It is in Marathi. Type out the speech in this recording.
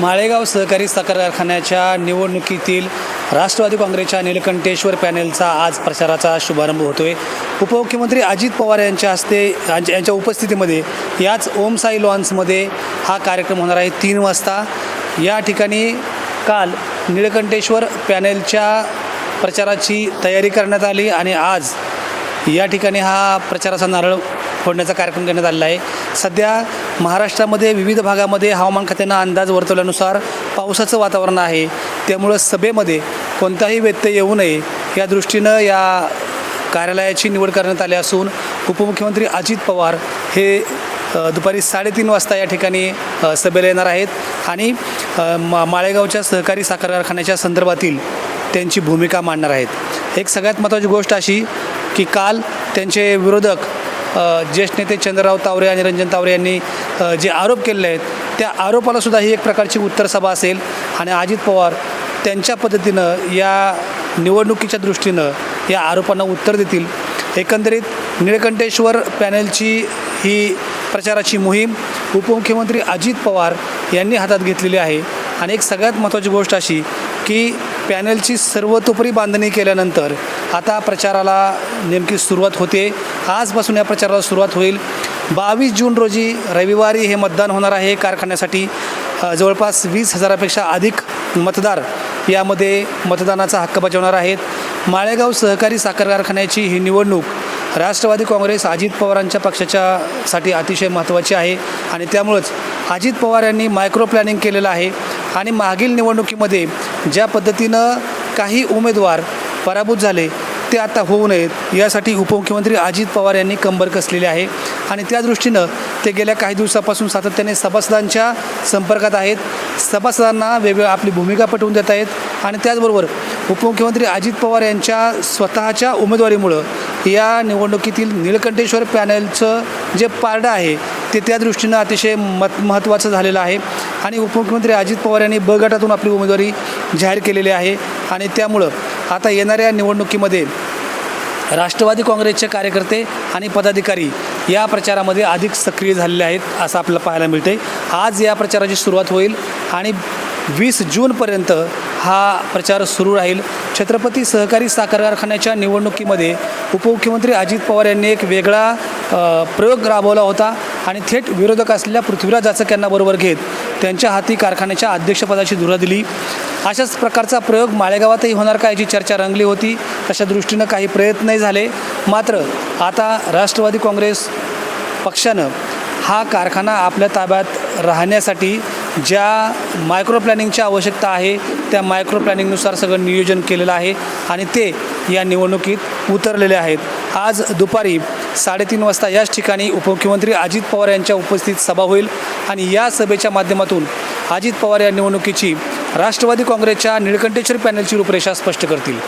माळेगाव सहकारी साखर कारखान्याच्या निवडणुकीतील राष्ट्रवादी काँग्रेसच्या निलकंठेश्वर पॅनेलचा आज प्रचाराचा शुभारंभ होतोय. उपमुख्यमंत्री अजित पवार यांच्या हस्ते यांच्या यांच्या उपस्थितीमध्ये याच ओम साई लॉन्समध्ये हा कार्यक्रम होणार आहे तीन वाजता. या ठिकाणी काल निळकंठेश्वर पॅनेलच्या प्रचाराची तयारी करण्यात आली आणि आज या ठिकाणी हा प्रचाराचा नारळ फोडण्याचा कार्यक्रम करण्यात आलेला आहे. सध्या महाराष्ट्रामध्ये विविध भागामध्ये हवामान खात्यानं अंदाज वर्तवल्यानुसार पावसाचं वातावरण आहे. त्यामुळं सभेमध्ये कोणताही व्यत्यय येऊ नये या दृष्टीनं या कार्यालयाची निवड करण्यात आली असून उपमुख्यमंत्री अजित पवार हे दुपारी साडेतीन वाजता या ठिकाणी सभेला येणार आहेत आणि मा माळेगावच्या सहकारी साखर कारखान्याच्या संदर्भातील त्यांची भूमिका मांडणार आहेत. एक सगळ्यात महत्त्वाची गोष्ट अशी की काल त्यांचे विरोधक ज्येष्ठ नेते चंद्रराव तावरे आणि रंजन तावरे यांनी जे आरोप केलेले आहेत त्या आरोपाला सुद्धा ही एक प्रकारची उत्तरसभा असेल. आणि अजित पवार त्यांच्या पद्धतीनं या निवडणुकीच्या दृष्टीनं या आरोपांना उत्तर देतील. एकंदरीत निळकंठेश्वर पॅनेलची ही प्रचाराची मोहीम उपमुख्यमंत्री अजित पवार यांनी हातात घेतलेली आहे. आणि एक सगळ्यात महत्त्वाची गोष्ट अशी की पॅनेलची सर्वतोपरी बांधणी केल्यानंतर आता प्रचाराला नेमकी सुरुवात होते. आजपासून या प्रचाराला सुरुवात होईल. बावीस जून रोजी रविवारी हे मतदान होणार आहे. कारखान्यासाठी जवळपास वीस हजारापेक्षा अधिक मतदार यामध्ये मतदानाचा हक्क बजावणार आहेत. माळेगाव सहकारी साखर कारखान्याची ही निवडणूक राष्ट्रवादी काँग्रेस अजित पवारांच्या पक्षाच्या साठी अतिशय महत्त्वाची आहे आणि त्यामुळंच अजित पवार यांनी मायक्रो प्लॅनिंग केलेलं आहे आणि मागील निवडणुकीमध्ये ज्या पद्धतीनं काही उमेदवार पराभूत झाले ते आता होऊ नयेत. यासाठी उपमुख्यमंत्री अजित पवार यांनी कंबर कसलेली आहे. आणि त्या दृष्टीनं ते गेल्या काही दिवसापासून सातत्याने सभासदांच्या संपर्कात आहेत. सभासदांना वेगवेगळ्या आपली भूमिका पटवून देत आहेत. आणि त्याचबरोबर उपमुख्यमंत्री अजित पवार यांच्या स्वतःच्या उमेदवारीमुळं या निवडणुकीतील निळकंठेश्वर पॅनलचं जे पारडं आहे ते त्या दृष्टीनं अतिशय मत महत्त्वाचं झालेलं आहे. आणि उपमुख्यमंत्री अजित पवार यांनी ब गटातून आपली उमेदवारी जाहीर केलेली आहे. आणि त्यामुळं आता येणाऱ्या निवडणुकीमध्ये राष्ट्रवादी काँग्रेसचे कार्यकर्ते आणि पदाधिकारी या प्रचारामध्ये अधिक सक्रिय झालेले आहेत असं आपल्याला पाहायला मिळते आज या प्रचाराची सुरुवात होईल आणि वीस जूनपर्यंत हा प्रचार सुरू राहील. छत्रपती सहकारी साखर कारखान्याच्या निवडणुकीमध्ये उपमुख्यमंत्री अजित पवार यांनी एक वेगळा प्रयोग राबवला होता आणि थेट विरोधक असलेल्या पृथ्वीराज जाचक यांना बरोबर घेत त्यांच्या हाती कारखान्याच्या अध्यक्षपदाची धुरा दिली. अशाच प्रकारचा प्रयोग माळेगावातही होणार का याची चर्चा रंगली होती तशा दृष्टीनं काही प्रयत्नही झाले. मात्र आता राष्ट्रवादी काँग्रेस पक्षानं हा कारखाना आपल्या ताब्यात राहण्यासाठी ज्या मायक्रो प्लॅनिंगची आवश्यकता आहे त्या मायक्रो प्लॅनिंगनुसार सगळं नियोजन केलेलं आहे आणि ते या निवडणुकीत उतरलेले आहेत. आज दुपारी साडेतीन वाजता याच ठिकाणी उपमुख्यमंत्री अजित पवार यांच्या उपस्थित सभा होईल आणि या सभेच्या माध्यमातून अजित पवार या निवडणुकीची राष्ट्रवादी काँग्रेसच्या निळकंठेश्वर पॅनलची रूपरेषा स्पष्ट करतील.